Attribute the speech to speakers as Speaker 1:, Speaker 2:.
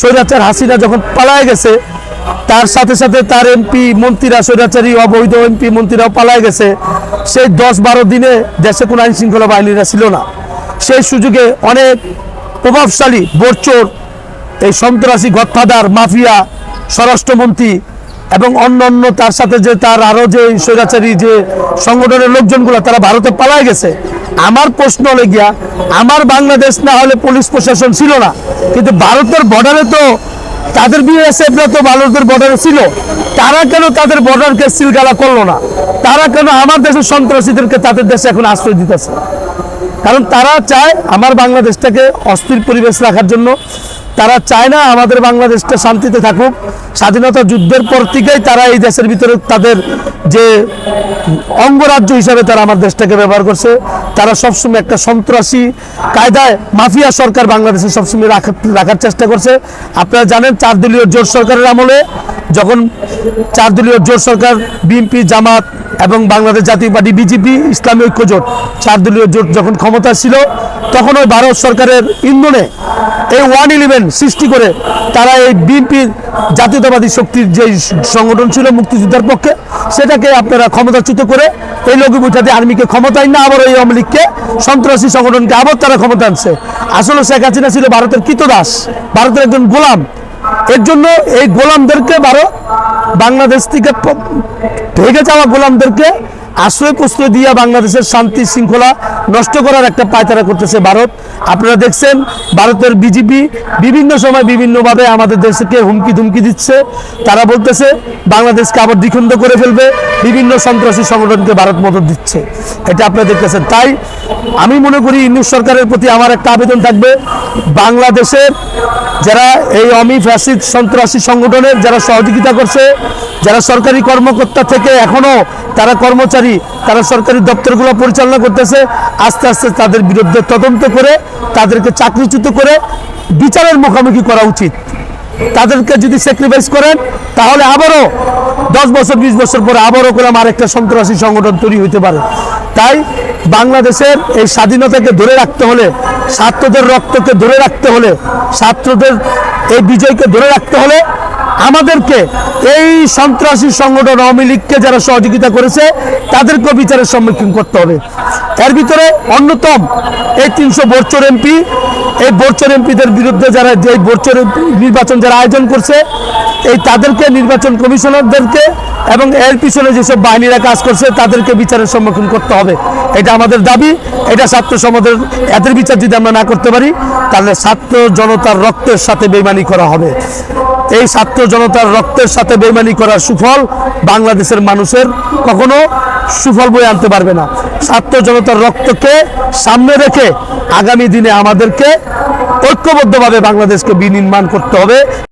Speaker 1: স্বৈরাচার হাসিনা যখন পালায় গেছে, তার সাথে সাথে তার এমপি মন্ত্রীরা, স্বৈরাচারী অবৈধ এমপি মন্ত্রীরাও পালায় গেছে। সেই দশ বারো দিনে দেশে কোনো আইন শৃঙ্খলা বাহিনীরা ছিল না। সেই সুযোগে অনেক প্রভাবশালী, বোরচোর, এই সন্ত্রাসী গদফাদার মাফিয়া, স্বরাষ্ট্রমন্ত্রী এবং অন্য অন্য তার সাথে যে তার আরও যে স্বৈরাচারী যে সংগঠনের লোকজনগুলো, তারা ভারতে পালায় গেছে। আমার প্রশ্ন হলে গিয়া, আমার বাংলাদেশ না হলে পুলিশ প্রশাসন ছিল না। কিন্তু ভারতের বর্ডারে তো তাদের বিএসএফরা তো ভারতের বর্ডারে ছিল। তারা কেন তাদের বর্ডারকে সিলগালা করল না? তারা কেন আমার দেশের সন্ত্রাসীদেরকে তাদের দেশে এখন আশ্রয় দিতেছে? কারণ তারা চায় আমার বাংলাদেশটাকে অস্থির পরিবেশ রাখার জন্য। তারা চায় না আমাদের বাংলাদেশটা শান্তিতে থাকুক। স্বাধীনতা যুদ্ধের পর থেকেই তারা এই দেশের ভিতরে তাদের যে অঙ্গরাজ্য হিসাবে তারা আমার দেশটাকে ব্যবহার করছে। তারা সবসময় একটা সন্ত্রাসী কায়দায় মাফিয়া সরকার বাংলাদেশে সবসময় রাখার চেষ্টা করছে। আপনারা জানেন চার দলীয় জোট সরকারের আমলে যখন চার দলীয় জোট সরকার, বিএনপি, জামাত এবং বাংলাদেশ জাতীয় পার্টি বিজেপি ইসলামী ঐক্য জোট, চার দলীয় জোট যখন ক্ষমতা ছিল, তখন ওই ভারত সরকারের ইন্ধনে এই ওয়ান ইলেভেন সৃষ্টি করে তারা এই বিএনপির জাতীয়তাবাদী শক্তির যে সংগঠন ছিল মুক্তিযুদ্ধের পক্ষে, সেটাকে আপনারা ক্ষমতাচ্যুত করে এই লঘু বুঝাতে আর্মিকে ক্ষমতায় না আবার এই আওয়ামী লীগকে সন্ত্রাসী সংগঠনকে আবার তারা ক্ষমতা আনছে। আসলে শেখ হাসিনা ছিল ভারতের কৃতদাস, ভারতের একজন গোলাম। এর জন্য এই গোলামদেরকে ভারত বাংলাদেশ থেকে ভেগে যাওয়া গোলামদেরকে আশ্রয় প্রশ্রয় দিয়ে বাংলাদেশের শান্তি শৃঙ্খলা নষ্ট করার একটা পায়তারা করতেছে ভারত। আপনারা দেখছেন, ভারতের বিজেপি বিভিন্ন সময় বিভিন্নভাবে আমাদের দেশকে হুমকি ধুমকি দিচ্ছে। তারা বলতেছে, বাংলাদেশকে আবার দ্বিখণ্ড করে ফেলবে। বিভিন্ন সন্ত্রাসী সংগঠনকে ভারত মদত দিচ্ছে। এটা আপনারা দেখতেছেন। তাই আমি মনে করি ইউনিশ সরকারের প্রতি আমার একটা আবেদন থাকবে। বাংলাদেশের যারা এই অমি ফ্যাসিদ সন্ত্রাসী সংগঠনের যারা সহযোগিতা করছে, যারা সরকারি কর্মকর্তা থেকে এখনও তারা কর্মচারী তারা সরকারি দপ্তরগুলো পরিচালনা করতেছে, আস্তে আস্তে তাদের বিরুদ্ধে তদন্ত করে, তাদেরকে চাকরিচ্যুত করে বিচারের মুখোমুখি করা উচিত। তাদেরকে যদি স্যাক্রিফাইস করেন, তাহলে আবারও দশ বছর, বিশ বছর পরে আবারও করে আমার একটা সন্ত্রাসী সংগঠন তৈরি হতে পারে। তাই বাংলাদেশের এই স্বাধীনতাকে ধরে রাখতে হলে, ছাত্রদের রক্তকে ধরে রাখতে হলে, ছাত্রদের এই বিজয়কে ধরে রাখতে হলে আমাদেরকে এই সন্ত্রাসী সংগঠন আওয়ামী লীগকে যারা সহযোগিতা করেছে তাদেরকে বিচারের সম্মুখীন করতে হবে। এর ভিতরে অন্যতম এই তিনশো বছর এমপি, এই বোরচর এমপিদের বিরুদ্ধে যারা যে বোরচর নির্বাচন যারা আয়োজন করছে, এই তাদেরকে, নির্বাচন কমিশনারদেরকে এবং এর পিছনে যেসব বাহিনীরা কাজ করছে, তাদেরকে বিচারের সম্মুখীন করতে হবে। এটা আমাদের দাবি, এটা ছাত্র সমাজের এদের বিচার যদি আমরা না করতে পারি, তাহলে ছাত্র জনতার রক্তের সাথে বেমানি করা হবে। এই ছাত্র জনতার রক্তের সাথে বেমানি করার সুফল বাংলাদেশের মানুষের কখনো সুফল বয়ে আনতে পারবে না। ছাত্র জনতার রক্তকে সামনে রেখে আগামী দিনে আমাদেরকে ঐক্যবদ্ধভাবে বাংলাদেশকে বিনির্মাণ করতে হবে।